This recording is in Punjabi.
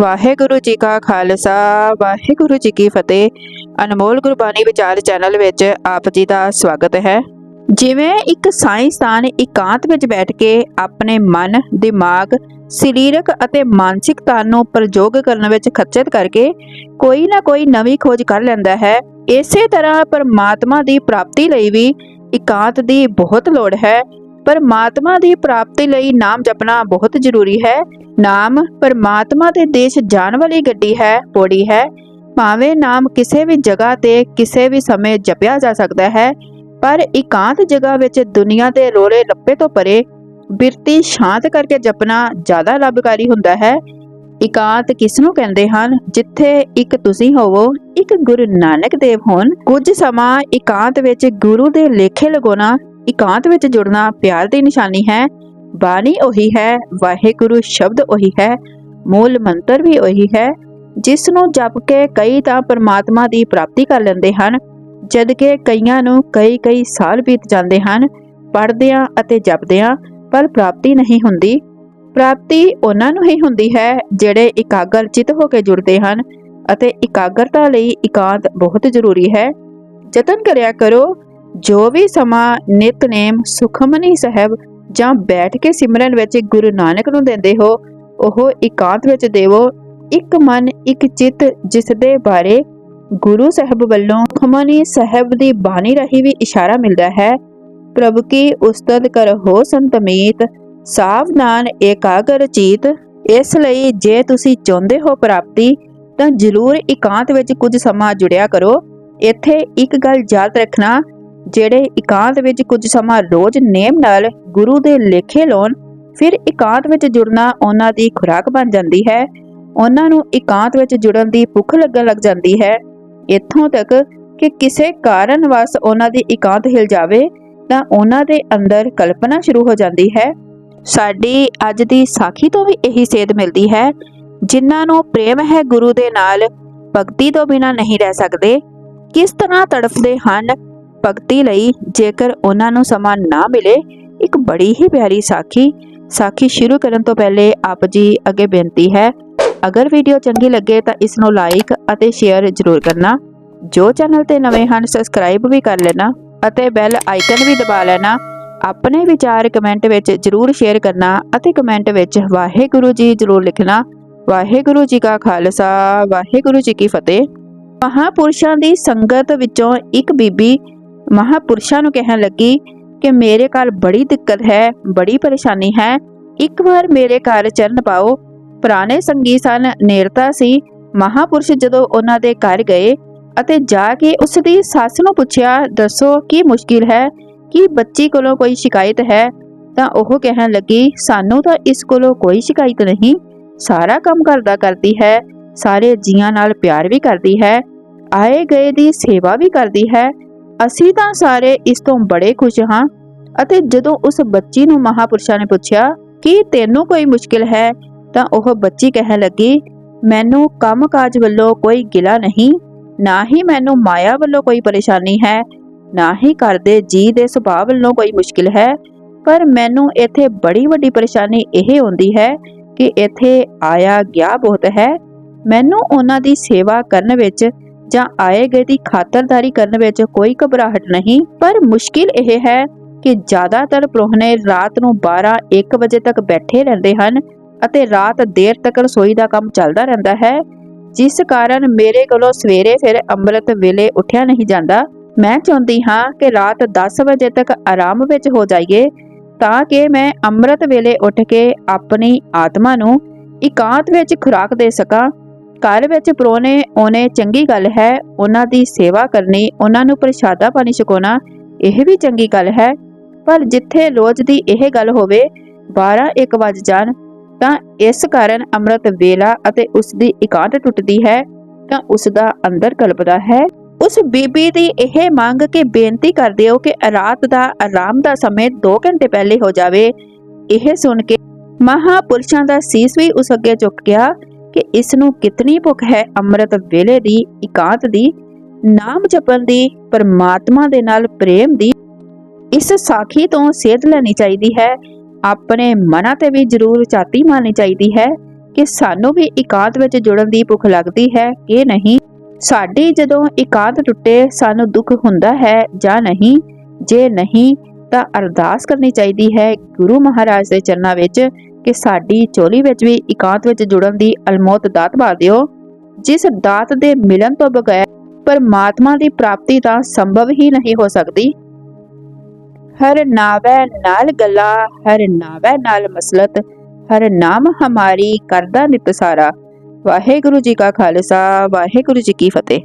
ਵਾਹਿਗੁਰੂ ਜੀ ਕਾ ਖਾਲਸਾ, ਵਾਹਿਗੁਰੂ ਜੀ ਕੀ ਫਤਿਹ। ਅਨਮੋਲ ਗੁਰਬਾਣੀ ਵਿਚਾਰ ਚੈਨਲ ਵਿੱਚ ਆਪ ਜੀ ਦਾ ਸਵਾਗਤ ਹੈ। ਜਿਵੇਂ ਇੱਕ ਸਾਇੰਸਦਾਨ ਇਕਾਂਤ ਵਿੱਚ ਬੈਠ ਕੇ ਆਪਣੇ ਮਨ, ਦਿਮਾਗ, ਸਰੀਰਕ ਅਤੇ ਮਾਨਸਿਕ ਤਾਣ ਨੂੰ ਪ੍ਰਯੋਗ ਕਰਨ ਵਿੱਚ ਖਰਚਤ ਕਰਕੇ ਕੋਈ ਨਾ ਕੋਈ ਨਵੀਂ ਖੋਜ ਕਰ ਲੈਂਦਾ ਹੈ, ਇਸੇ ਤਰ੍ਹਾਂ ਪਰਮਾਤਮਾ ਦੀ ਪ੍ਰਾਪਤੀ ਲਈ ਵੀ ਇਕਾਂਤ ਦੀ ਬਹੁਤ ਲੋੜ ਹੈ। ਪਰਮਾਤਮਾ ਦੀ ਪ੍ਰਾਪਤੀ ਲਈ ਨਾਮ ਜਪਣਾ ਬਹੁਤ ਜ਼ਰੂਰੀ ਹੈ। ਨਾਮ ਪਰਮਾਤਮਾ ਦੇ ਦੇਸ਼ ਜਾਣ ਵਾਲੀ ਗੱਡੀ ਹੈ, ਪੌੜੀ ਹੈ। ਭਾਵੇਂ ਨਾਮ ਕਿਸੇ ਵੀ ਜਗ੍ਹਾ ਤੇ ਕਿਸੇ ਵੀ ਸਮੇਂ ਜਪਿਆ ਜਾ ਸਕਦਾ ਹੈ, ਪਰ ਇਕਾਂਤ ਜਗ੍ਹਾ ਵਿੱਚ ਦੁਨੀਆ ਦੇ ਰੋਲੇ ਲੱਪੇ ਤੋਂ ਪਰੇ ਬਿਰਤੀ ਸ਼ਾਂਤ ਕਰਕੇ ਜਪਣਾ ਜ਼ਿਆਦਾ ਲਾਭਕਾਰੀ ਹੁੰਦਾ ਹੈ। ਇਕਾਂਤ ਕਿਸ ਨੂੰ ਕਹਿੰਦੇ ਹਨ? ਜਿੱਥੇ ਇੱਕ ਤੁਸੀਂ ਹੋਵੋ, ਇੱਕ ਗੁਰੂ ਨਾਨਕ ਦੇਵ ਹੋਣ। ਕੁਝ ਸਮਾਂ ਇਕਾਂਤ ਵਿੱਚ ਗੁਰੂ ਦੇ ਲੇਖੇ ਲਗਾਉਣਾ ਇਕਾਂਤ ਵਿੱਚ ਜੁੜਨਾ ਪਿਆਰ ਦੀ ਨਿਸ਼ਾਨੀ ਹੈ, ਬਾਣੀ ਉਹੀ ਹੈ, ਵਾਹਿਗੁਰੂ ਸ਼ਬਦ ਉਹੀ ਹੈ, ਮੂਲ ਮੰਤਰ ਵੀ ਉਹੀ ਹੈ। ਜਿਸ ਨੂੰ ਜਪ ਕੇ ਕਈ ਤਾਂ ਪਰਮਾਤਮਾ ਦੀ ਪ੍ਰਾਪਤੀ ਕਰ ਲੈਂਦੇ ਹਨ, ਜਦ ਕਿ ਕਈਆਂ ਨੂੰ ਕਈ ਕਈ ਸਾਲ ਬੀਤ ਜਾਂਦੇ ਹਨ, ਪੜ੍ਹਦਿਆਂ ਅਤੇ ਜਪਦਿਆਂ, ਪਰ ਪ੍ਰਾਪਤੀ ਨਹੀਂ ਹੁੰਦੀ। ਪ੍ਰਾਪਤੀ ਉਹਨਾਂ ਨੂੰ ਹੀ ਹੁੰਦੀ ਹੈ, ਜਿਹੜੇ ਇਕਾਗਰ ਚਿਤ ਹੋ ਕੇ ਜੁੜਦੇ ਹਨ ਅਤੇ ਇਕਾਗਰਤਾ ਲਈ ਇਕਾਂਤ ਬਹੁਤ ਜ਼ਰੂਰੀ ਹੈ। ਯਤਨ ਕਰਿਆ ਕਰੋ ਜੋ ਵੀ ਸਮਾਂ ਨਿਤਨੇਮ ਸੁਖਮਨੀ ਸਾਹਿਬ ਜਾਂ ਬੈਠ ਕੇ ਸਿਮਰਨ ਵਿੱਚ ਗੁਰੂ ਨਾਨਕ ਨੂੰ ਦਿੰਦੇ ਹੋ, ਉਹ ਇਕਾਂਤ ਵਿੱਚ ਦੇਵੋ, ਇੱਕ ਮਨ, ਇੱਕ ਚਿੱਤ ਜਿਸ ਦੇ ਬਾਰੇ ਗੁਰੂ ਸਾਹਿਬ ਵੱਲੋਂ ਸੁਖਮਨੀ ਸਾਹਿਬ ਦੀ ਬਾਣੀ ਰਹੀ ਵੀ ਇਸ਼ਾਰਾ ਮਿਲਦਾ ਹੈ। ਪ੍ਰਭ ਕੀ ਉਸਤਤ ਕਰੋ ਸੰਤਮੀਤ ਸਾਵਧਾਨ ਏਕਾਗਰ ਚੀਤ, ਇਸ ਲਈ ਜੇ ਤੁਸੀਂ ਚਾਹੁੰਦੇ ਹੋ ਪ੍ਰਾਪਤੀ, ਤਾਂ ਜ਼ਰੂਰ ਇਕਾਂਤ ਵਿੱਚ ਕੁਝ ਸਮਾਂ ਜੁੜਿਆ ਕਰੋ। ਇੱਥੇ ਇੱਕ ਗੱਲ ਯਾਦ ਰੱਖਣਾ ਜਿਹੜੇ ਇਕਾਂਤ ਵਿੱਚ ਕੁਝ ਸਮਾਂ ਰੋਜ਼ ਨੇਮ ਨਾਲ ਗੁਰੂ ਦੇ ਲੇਖੇ ਲਾਉਣ, ਫਿਰ ਇਕਾਂਤ ਵਿੱਚ ਜੁੜਨਾ ਉਹਨਾਂ ਦੀ ਖੁਰਾਕ ਬਣ ਜਾਂਦੀ ਹੈ। ਉਹਨਾਂ ਨੂੰ ਇਕਾਂਤ ਵਿੱਚ ਜੁੜਨ ਦੀ ਭੁੱਖ ਲੱਗਣ ਲੱਗ ਜਾਂਦੀ ਹੈ। ਇੱਥੋਂ ਤੱਕ ਕਿ ਕਿਸੇ ਕਾਰਨ ਵਸ ਉਹਨਾਂ ਦੀ ਇਕਾਂਤ ਹਿਲ ਜਾਵੇ, ਤਾਂ ਉਹਨਾਂ ਦੇ ਅੰਦਰ ਕਲਪਨਾ ਸ਼ੁਰੂ ਹੋ ਜਾਂਦੀ ਹੈ। ਸਾਡੀ ਅੱਜ ਦੀ ਸਾਖੀ ਤੋਂ ਵੀ ਇਹੀ ਸੇਧ ਮਿਲਦੀ ਹੈ, ਜਿਨ੍ਹਾਂ ਨੂੰ ਪ੍ਰੇਮ ਹੈ ਗੁਰੂ ਦੇ ਨਾਲ, ਭਗਤੀ ਤੋਂ ਬਿਨਾਂ ਨਹੀਂ ਰਹਿ ਸਕਦੇ। ਕਿਸ ਤਰ੍ਹਾਂ ਤੜਫਦੇ ਹਨ ਭਗਤੀ ਲਈ ਜੇਕਰ ਉਹਨਾਂ ਨੂੰ ਸਮਾਂ ਨਾ ਮਿਲੇ, ਇੱਕ ਬੜੀ ਹੀ ਪਿਆਰੀ ਸਾਖੀ ਸਾਖੀ ਸ਼ੁਰੂ ਕਰਨ ਤੋਂ ਪਹਿਲੇ ਆਪ ਜੀ ਅੱਗੇ ਬੇਨਤੀ ਹੈ, ਅਗਰ ਵੀਡੀਓ ਚੰਗੀ ਲੱਗੇ ਤਾਂ ਇਸ ਨੂੰ ਲਾਈਕ ਅਤੇ ਸ਼ੇਅਰ ਜ਼ਰੂਰ ਕਰਨਾ। ਜੋ ਚੈਨਲ ਤੇ ਨਵੇਂ ਹਨ ਸਬਸਕ੍ਰਾਈਬ ਵੀ ਕਰ ਲੈਣਾ ਅਤੇ ਬੈਲ ਆਈਕਨ ਵੀ ਦਬਾ ਲੈਣਾ। ਆਪਣੇ ਵਿਚਾਰ ਕਮੈਂਟ ਵਿੱਚ ਜ਼ਰੂਰ ਸ਼ੇਅਰ ਕਰਨਾ ਅਤੇ ਕਮੈਂਟ ਵਿੱਚ ਵਾਹਿਗੁਰੂ ਜੀ ਜ਼ਰੂਰ ਲਿਖਣਾ। ਵਾਹਿਗੁਰੂ ਜੀ ਕਾ ਖਾਲਸਾ, ਵਾਹਿਗੁਰੂ ਜੀ ਕੀ ਫਤਿਹ। ਮਹਾਪੁਰਸ਼ਾਂ ਦੀ ਸੰਗਤ ਵਿੱਚੋਂ ਇੱਕ ਬੀਬੀ ਮਹਾਪੁਰਸ਼ਾਂ ਨੂੰ ਕਹਿਣ ਲੱਗੀ ਕਿ ਮੇਰੇ ਘਰ ਬੜੀ ਦਿੱਕਤ ਹੈ, ਬੜੀ ਪਰੇਸ਼ਾਨੀ ਹੈ। ਇੱਕ ਵਾਰ ਮੇਰੇ ਘਰ ਚਰਨ ਪਾਓ। ਪੁਰਾਣੇ ਸੰਗੀ ਸਨ ਨੇੜਤਾ ਸੀ। ਮਹਾਪੁਰਸ਼ ਜਦੋਂ ਉਹਨਾਂ ਦੇ ਘਰ ਗਏ ਅਤੇ ਜਾ ਕੇ ਉਸ ਦੀ ਸੱਸ ਨੂੰ ਪੁੱਛਿਆ, ਦੱਸੋ, ਕੀ ਮੁਸ਼ਕਿਲ ਹੈ? ਕੀ ਬੱਚੀ ਕੋਲੋਂ ਕੋਈ ਸ਼ਿਕਾਇਤ ਹੈ? ਤਾਂ ਉਹ ਕਹਿਣ ਲੱਗੀ, ਸਾਨੂੰ ਤਾਂ ਇਸ ਕੋਲੋਂ ਕੋਈ ਸ਼ਿਕਾਇਤ ਨਹੀਂ। ਸਾਰਾ ਕੰਮ ਕਰਦਾ ਕਰਦੀ ਹੈ। ਸਾਰੇ ਜੀਆਂ ਨਾਲ ਪਿਆਰ ਵੀ ਕਰਦੀ ਹੈ। ਆਏ ਗਏ ਦੀ ਸੇਵਾ ਵੀ ਕਰਦੀ ਹੈ। ਅਸੀਂ ਤਾਂ ਸਾਰੇ ਇਸ ਤੋਂ ਬੜੇ ਖੁਸ਼ ਹਾਂ ਅਤੇ ਜਦੋਂ ਉਸ ਬੱਚੀ ਨੂੰ ਮਹਾਪੁਰਸ਼ਾਂ ਨੇ ਪੁੱਛਿਆ, ਕਿ ਤੈਨੂੰ ਕੋਈ ਮੁਸ਼ਕਿਲ ਹੈ? ਤਾਂ ਉਹ ਬੱਚੀ ਕਹਿਣ ਲੱਗੀ, ਮੈਨੂੰ ਕੰਮਕਾਜ ਵੱਲੋਂ ਕੋਈ ਗਿਲਾ ਨਹੀਂ, ਨਾ ਹੀ ਮੈਨੂੰ ਮਾਇਆ ਵੱਲੋਂ ਕੋਈ ਪਰੇਸ਼ਾਨੀ ਹੈ, ਨਾ ਹੀ ਘਰ ਦੇ ਜੀ ਦੇ ਸੁਭਾਅ ਵੱਲੋਂ ਕੋਈ ਮੁਸ਼ਕਿਲ ਹੈ, ਪਰ ਮੈਨੂੰ ਇੱਥੇ ਬੜੀ ਵੱਡੀ ਪਰੇਸ਼ਾਨੀ ਇਹ ਹੁੰਦੀ ਹੈ ਕਿ ਇੱਥੇ ਆਇਆ ਗਿਆ ਬਹੁਤ ਹੈ। ਮੈਨੂੰ ਉਹਨਾਂ ਦੀ ਸੇਵਾ ਕਰਨ ਵਿੱਚ ਜਾਂ ਆਏ ਗਏ ਦੀ ਖਾਤਰਦਾਰੀ ਕਰਨ ਵਿੱਚ ਕੋਈ ਘਬਰਾਹਟ ਨਹੀਂ, ਪਰ ਮੁਸ਼ਕਿਲ ਇਹ ਹੈ ਕਿ ਜ਼ਿਆਦਾਤਰ ਪ੍ਰੋਹਣੇ ਰਾਤ ਨੂੰ 12-1 ਵਜੇ ਤੱਕ ਬੈਠੇ ਰਹਿੰਦੇ ਹਨ ਅਤੇ ਰਾਤ ਦੇਰ ਤੱਕ ਰਸੋਈ ਦਾ ਕੰਮ ਚੱਲਦਾ ਰਹਿੰਦਾ ਹੈ, ਜਿਸ ਕਾਰਨ ਮੇਰੇ ਕੋਲੋਂ ਸਵੇਰੇ ਫਿਰ ਅੰਮ੍ਰਿਤ ਵੇਲੇ ਉੱਠਿਆ ਨਹੀਂ ਜਾਂਦਾ। ਮੈਂ ਚਾਹੁੰਦੀ ਹਾਂ ਕਿ ਰਾਤ 10 ਵਜੇ ਤੱਕ ਆਰਾਮ ਵਿੱਚ ਹੋ ਜਾਈਏ, ਤਾਂ ਕਿ ਮੈਂ ਅੰਮ੍ਰਿਤ ਵੇਲੇ ਉੱਠ ਕੇ ਆਪਣੀ ਆਤਮਾ ਨੂੰ ਇਕਾਂਤ ਵਿੱਚ ਖੁਰਾਕ ਦੇ ਸਕਾਂ ਘਰ ਵਿੱਚ ਪਰੋਣੇ ਉਹਨੇ ਚੰਗੀ ਗੱਲ ਹੈ, ਉਹਨਾਂ ਦੀ ਸੇਵਾ ਕਰਨੀ, ਉਹਨਾਂ ਨੂੰ ਪ੍ਰਸ਼ਾਦਾ ਪਾਣੀ ਛਕਾਉਣਾ ਇਹ ਵੀ ਚੰਗੀ ਗੱਲ ਹੈ। ਪਰ ਜਿੱਥੇ ਰੋਜ਼ ਦੀ ਇਹ ਗੱਲ ਹੋਵੇ 12 1 ਵਜ ਜਾਣ, ਤਾਂ ਇਸ ਕਾਰਨ ਅੰਮ੍ਰਿਤ ਵੇਲਾ ਅਤੇ ਉਸ ਦੀ ਇਕਾਂਤ ਟੁੱਟਦੀ ਹੈ, ਤਾਂ ਉਸ ਦਾ ਅੰਦਰ ਕਲਪਦਾ ਹੈ। ਉਸ ਬੀਬੀ ਦੀ ਇਹ ਮੰਗ ਕੇ ਬੇਨਤੀ ਕਰਦੇ ਹੋ ਕਿ ਰਾਤ ਦਾ ਆਰਾਮ ਦਾ ਸਮੇਂ 2 ਘੰਟੇ ਪਹਿਲੇ ਹੋ ਜਾਵੇ। ਇਹ ਸੁਣ ਕੇ ਮਹਾਪੁਰਸ਼ਾਂ ਦਾ ਸੀਸ ਵੀ ਉਸ ਅੱਗੇ ਝੁਕ ਗਿਆ। ਕਿ ਇਸ ਨੂੰ ਕਿਤਨੀ ਭੁੱਖ ਹੈ ਅੰਮ੍ਰਿਤ ਵੇਲੇ ਦੀ, ਇਕਾਂਤ ਦੀ, ਨਾਮ ਜਪਣ ਦੀ, ਪਰਮਾਤਮਾ ਦੇ ਨਾਲ ਪ੍ਰੇਮ ਦੀ, ਇਸ ਸਾਖੀ ਤੋਂ ਸੇਧ ਲੈਣੀ ਚਾਹੀਦੀ ਹੈ। ਆਪਣੇ ਮਨਾਂ ਤੇ ਵੀ ਜ਼ਰੂਰ ਚਾਤੀ ਮਾਰਨੀ ਚਾਹੀਦੀ ਹੈ ਕਿ ਸਾਨੂੰ ਵੀ ਇਕਾਂਤ ਵਿੱਚ ਜੁੜਨ ਦੀ ਭੁੱਖ ਲੱਗਦੀ ਹੈ ਕਿ ਨਹੀਂ। ਸਾਡੀ ਜਦੋਂ ਇਕਾਂਤ ਟੁੱਟੇ, ਸਾਨੂੰ ਦੁੱਖ ਹੁੰਦਾ ਹੈ ਜਾਂ ਨਹੀਂ। ਜੇ ਨਹੀਂ, ਤਾਂ ਅਰਦਾਸ ਕਰਨੀ ਚਾਹੀਦੀ ਹੈ ਗੁਰੂ ਮਹਾਰਾਜ ਦੇ ਚਰਨਾਂ ਵਿੱਚ ਕਿ ਸਾਡੀ ਚੋਲੀ ਵਿੱਚ ਵੀ ਇਕਾਂਤ ਵਿੱਚ ਜੁੜਨ ਦੀ ਅਲਮੋਤ ਦਾਤ ਪਾ ਦਿਓ। ਜਿਸ ਦਾਤ ਦੇ ਮਿਲਣ ਤੋਂ ਬਗੈਰ ਪਰਮਾਤਮਾ ਦੀ ਪ੍ਰਾਪਤੀ ਤਾਂ ਸੰਭਵ ਹੀ ਨਹੀਂ ਹੋ ਸਕਦੀ। ਹਰ ਨਾਵੈ ਨਾਲ ਗਲਾ, ਹਰ ਨਾਵੈ ਨਾਲ ਮਸਲਤ, ਹਰ ਨਾਮ ਹਮਾਰੀ ਕਰਦਾ ਨਿਤ ਸਾਰਾ। ਵਾਹਿਗੁਰੂ ਜੀ ਕਾ ਖਾਲਸਾ, ਵਾਹਿਗੁਰੂ ਜੀ ਕੀ ਫਤਿਹ।